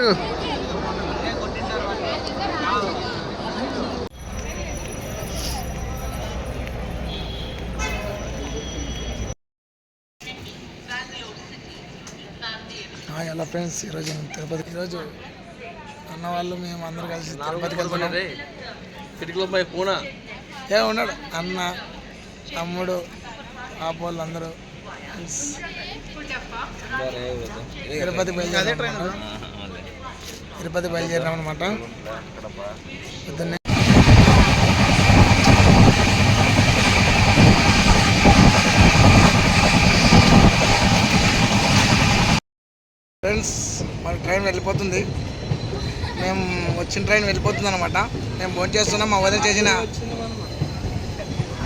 ఎలా ఫ్రెండ్స్ ఈరోజు నేను తిరుపతి? ఈరోజు అన్న వాళ్ళు మేము అందరు కలిసి తిరుపతికి వెళ్తున్నాం. కిటికీలో పోయి పూనా? ఏ ఉన్నాడు. అన్న తమ్ముడు ఆపోళ్ళు అందరూ తిరుపతి బయలుదేరాం తిరుపతి బయలుదేరాం అనమాట పొద్దున్నే. ఫ్రెండ్స్ మన ట్రైన్ వెళ్ళిపోతుంది. మేము వచ్చిన ట్రైన్ వెళ్ళిపోతుంది అనమాట మేము భోజనం చేస్తున్నాం మా వదిన చేసిన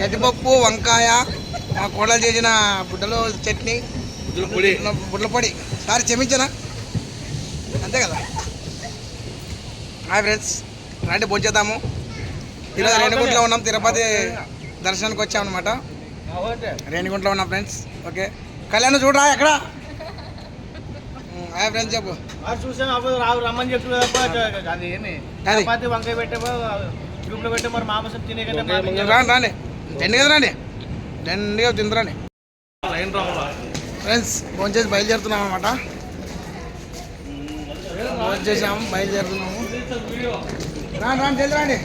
గడ్డిపప్పు వంకాయ మా కోడలు చేసిన బుడ్డలో చట్నీ పొడి. బుడ్ల పొడి. సారి క్షమించనా? అంతే కదా? Hi friends. రండి భోంచేద్దాము ఈరోజు రేణిగుంటలో ఉన్నాం. తిరుపతి దర్శనానికి వచ్చామన్నమాట. రేణిగుంటలో ఉన్నాం ఫ్రెండ్స్. ఓకే. కళ్యాణ్ చూడరా ఎక్కడ? హాయ్ ఫ్రెండ్స్ చెప్పు. చూసాం అప్పుడు రావు రమ్మని చెప్పి అది వంకాయ పెట్టామో గ్రూప్లో పెట్టే మరి తినే రాండి రాండి. దండి కదా రండి. దండిగా తిందరండి ఫ్రెండ్స్ భోంచేసి బయలుదేరుతున్నాం అనమాట భోజనం చేసాము బయలుదేరుతున్నాము. రాండి రాండి. జల్ది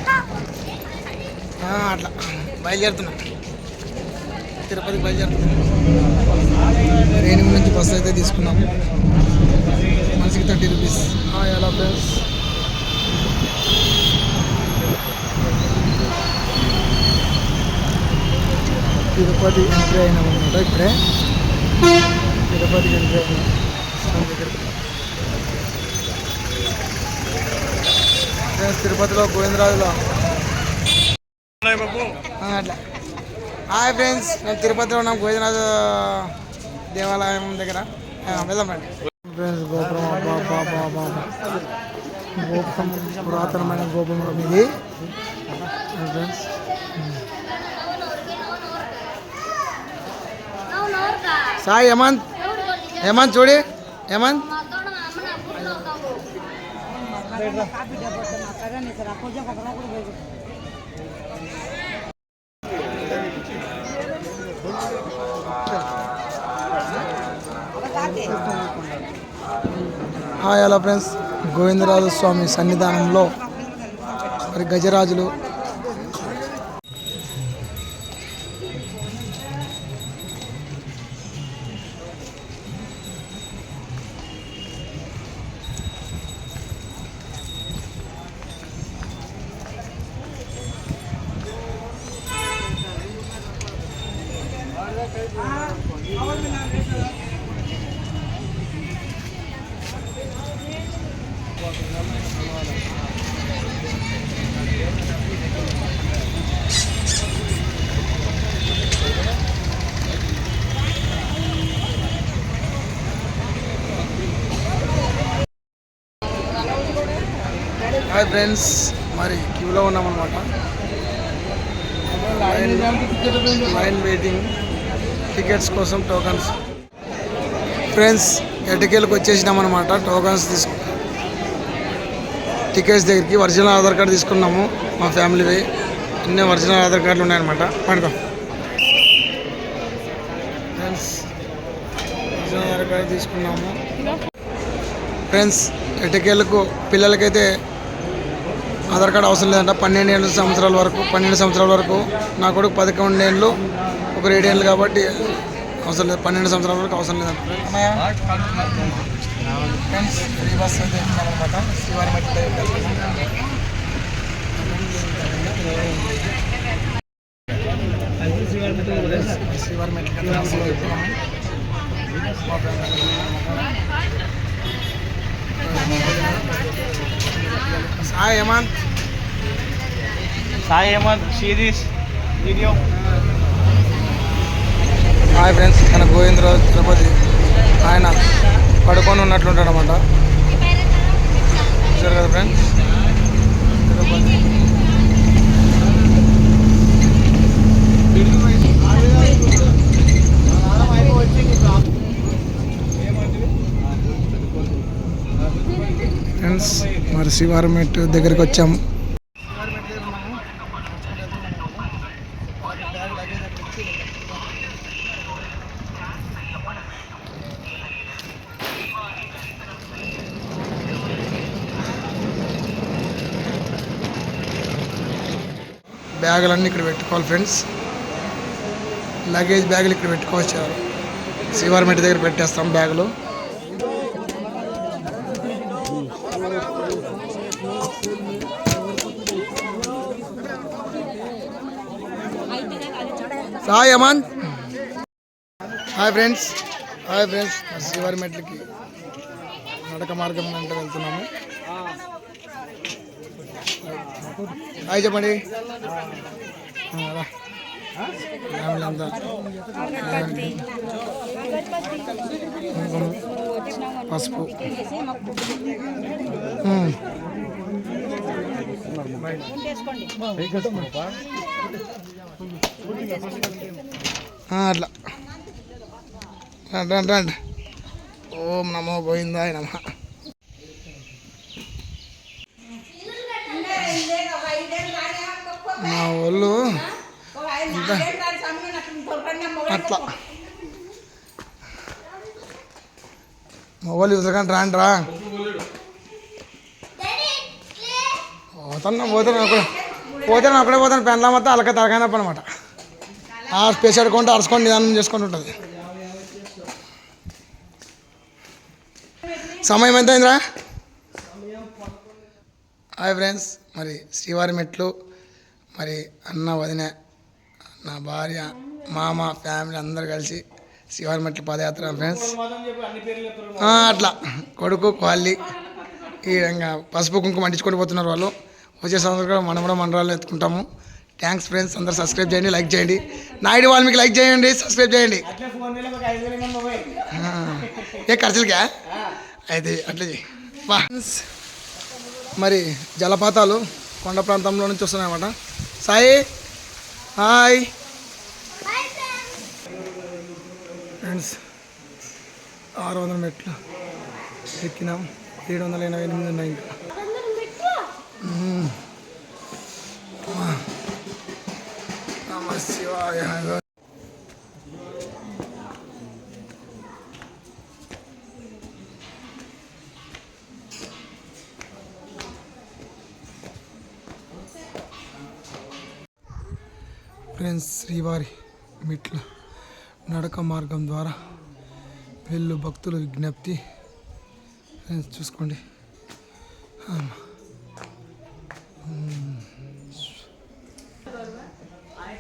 అట్లా. బయలుదేరుతున్నాం. తిరుపతికి బయలుదేరుతున్నా. రేణుగు నుంచి బస్సు అయితే తీసుకున్నాము మనిషికి థర్టీ రూపీస్. ఎలా ఫ్రెండ్స్. తిరుపతి ఎంట్రీ అయినాం అనమాట ఇప్పుడే. తిరుపతికి ఎంట్రీ అయినా. దగ్గరికి. ఫ్రెండ్స్, తిరుపతిలో గోవిందరాజులో. అట్లా. హాయ్ ఫ్రెండ్స్ మేము తిరుపతిలో ఉన్నాం గోవిందరాజు దేవాలయం దగ్గర. వెళ్దాం రండి. ఫ్రెండ్స్ గోపురం. గోపురం పురాతనమైన గోపురం ఇది. ఫ్రెండ్స్. సాయి హేమంత్. హేమంత్ చూడి Hemanth. Hi hello friends. Govindaraju Swamy సన్నిధానంలో మరి గజరాజులు హాయ్ ఫ్రెండ్స్ మరి క్యూలో ఉన్నామన్నమాట. లైన్ లైన్ వెయిటింగ్ టికెట్స్ కోసం టోకన్స్. ఫ్రెండ్స్ ఎటుకేలకు వచ్చేసినాం అనమాట టోకన్స్ తీసుకు టికెట్స్ దగ్గరికి ఒరిజినల్ ఆధార్ కార్డు తీసుకున్నాము మా ఫ్యామిలీవి అన్ని ఒరిజినల్ ఆధార్ కార్డులు ఉన్నాయన్నమాట పడదాం ఫ్రెండ్స్ ఒరిజినల్ ఆధార్ కార్డు తీసుకున్నాము. ఫ్రెండ్స్ ఎటుకేళ్ళకు పిల్లలకైతే ఆధార్ కార్డు అవసరం లేదంట. పన్నెండు ఏళ్ళ సంవత్సరాల వరకు పన్నెండు సంవత్సరాల వరకు నా కొడుకు పదకొండు ఏళ్ళు ఒక ఏళ్ళు కాబట్టి అవసరం లేదు. పన్నెండు సంవత్సరాల వరకు అవసరం లేదంట. ఫ్రెండ్స్ ఫ్రీ బస్ అయితే. మా Sai Hemanth Sai Hemanth series video hi friends మన గోవిందరావు తిరుపతి. ఆయన పడుకొని ఉన్నట్లుంటాడు అనమాట చూసారు కదా ఫ్రెండ్స్ తిరుపతి ఫ్రెండ్స్ మరి శివారం దగ్గరికి వచ్చాము. బ్యాగులన్నీ ఇక్కడ పెట్టుకోవాలి ఫ్రెండ్స్. లగేజ్ బ్యాగులు ఇక్కడ పెట్టుకోవచ్చు శివారం దగ్గర పెట్టేస్తాం బ్యాగులు. Hi Aman. Hi friends. Hi friends. మరి శివారి మెట్లకి నడక మార్గం వెంట వెళ్తున్నాము. హాయ్ చెప్పండి. ఫ్యామిలీ అంతా పసుపు అట్లా. రండి రండి రండి. ఓం నమో గోవిందాయ నమ. మా వాళ్ళు అట్లా. మా వాళ్ళు ఇవ్వకండి రాండి రా. పోతాను పోతాను అక్కడ పోతాను అక్కడే పోతాను. పెండ్లా మొత్తం అలక తలకైనప్పు అనమాట ఆ స్పేస్ అడుకుంటూ అరుచుకొని నిదానం చేసుకుంటూ ఉంటుంది. సమయం ఎంత అయిందిరా హాయ్ ఫ్రెండ్స్. మరి శ్రీవారి మెట్లు మరి అన్న వదిన నా భార్య మామ ఫ్యామిలీ అందరు కలిసి శ్రీవారి మెట్లు పాదయాత్ర ఫ్రెండ్స్. అట్లా. కొడుకు కాళ్ళి ఈ విధంగా పసుపు కుంకుమ అంటించుకొని పోతున్నారు వాళ్ళు. వచ్చే సంవత్సరం కూడా మనం కూడా మండలాలు ఎత్తుకుంటాము. థ్యాంక్స్ ఫ్రెండ్స్ అందరు సబ్స్క్రైబ్ చేయండి లైక్ చేయండి. నాయుడు వాళ్ళు మీకు లైక్ చేయండి సబ్స్క్రైబ్ చేయండి. ఏ ఖర్చులకా అయితే అట్లా ఫ్రెండ్స్ మరి జలపాతాలు కొండ ప్రాంతంలో నుంచి వస్తున్నాయన్నమాట. సాయి. హాయ్. ఫ్రెండ్స్ ఆరు వందల మెట్లు ఎక్కినాం. ఏడు వందల ఎనభై ఎనిమిది ఉన్నాయి ఇంకా. నమ శివాయ ఫ్రెండ్స్ శ్రీవారి మిట్ల నడక మార్గం ద్వారా వెళ్ళు భక్తుల విజ్ఞప్తి. ఫ్రెండ్స్ చూసుకోండి.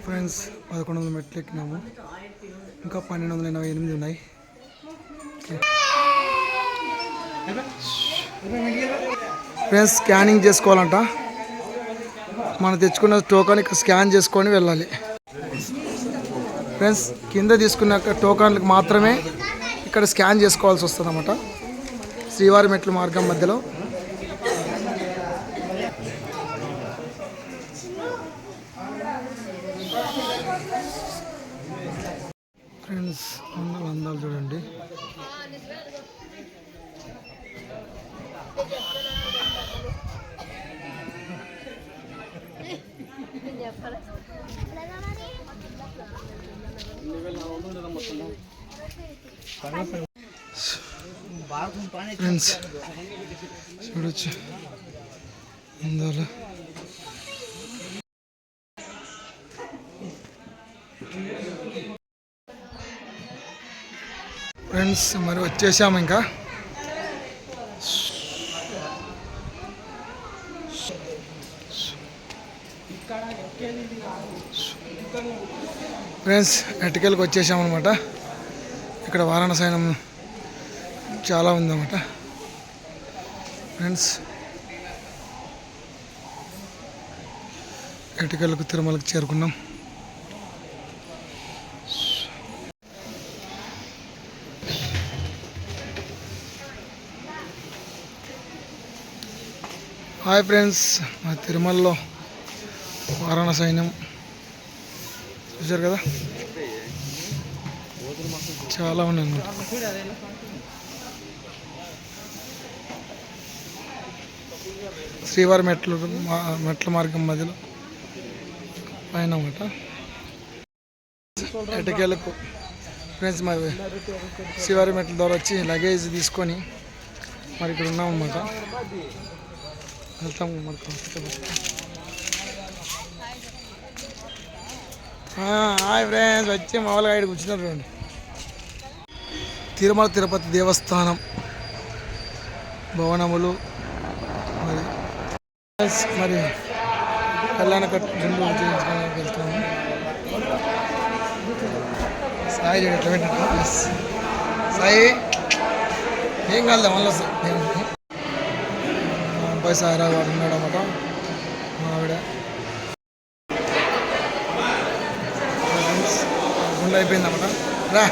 ఫ్రెండ్స్ పదకొండు వందల మెట్లు ఎక్కినాము. ఇంకా పన్నెండు వందల ఎనభై ఎనిమిది ఉన్నాయి. ఫ్రెండ్స్ స్కానింగ్ చేసుకోవాలంట. మనం తెచ్చుకున్న టోకన్ ఇక్కడ స్కాన్ చేసుకొని వెళ్ళాలి. ఫ్రెండ్స్ కింద తీసుకున్న టోకన్లకు మాత్రమే ఇక్కడ స్కాన్ చేసుకోవాల్సి వస్తుంది అన్నమాట శ్రీవారి మెట్ల మార్గం మధ్యలో. ఫ్రెండ్స్ అందాలు అందాలు చూడండి. ఫ్రెండ్స్ చూడొచ్చు. అందాలు ఫ్రెండ్స్ మరి వచ్చేసాము ఇంకా. ఫ్రెండ్స్ ఎటుకెళ్ళకి వచ్చేసాము అనమాట ఇక్కడ వారాణసైనం చాలా ఉందన్నమాట. ఫ్రెండ్స్ ఎటుకెళ్ళకు తిరుమలకి చేరుకున్నాం. హాయ్ ఫ్రెండ్స్ మా తిరుమలలో వారాణ సైన్యం. చూశారు కదా? చాలా ఉన్నాయి అన్నమాట. శ్రీవారి మెట్లు మెట్ల మార్గం మధ్యలో పైన అన్నమాట. ఎటకేలకు ఫ్రెండ్స్ మరి శ్రీవారి మెట్ల ద్వారా వచ్చి లగేజ్ తీసుకొని మరి ఇక్కడ ఉన్నాం అన్నమాట వెళ్తాం మరి హాయ్ ఫ్రెండ్స్ వచ్చి మామూలుగా ఇక్కడ కూర్చున్నారు చూడండి తిరుమల తిరుపతి దేవస్థానం భవనములు మరి మరి కళ్యాణ కట్టు వెళ్తున్నాము సాయి ఎట్లా పెట్టినట్టు సాయి ఏం కాదు మళ్ళీ వస్తాయి మా అబ్బాయి గారు ఉన్నాడు అన్నమాట మా ఆవిడ. గుండె అయిపోయింది అన్నమాట రా.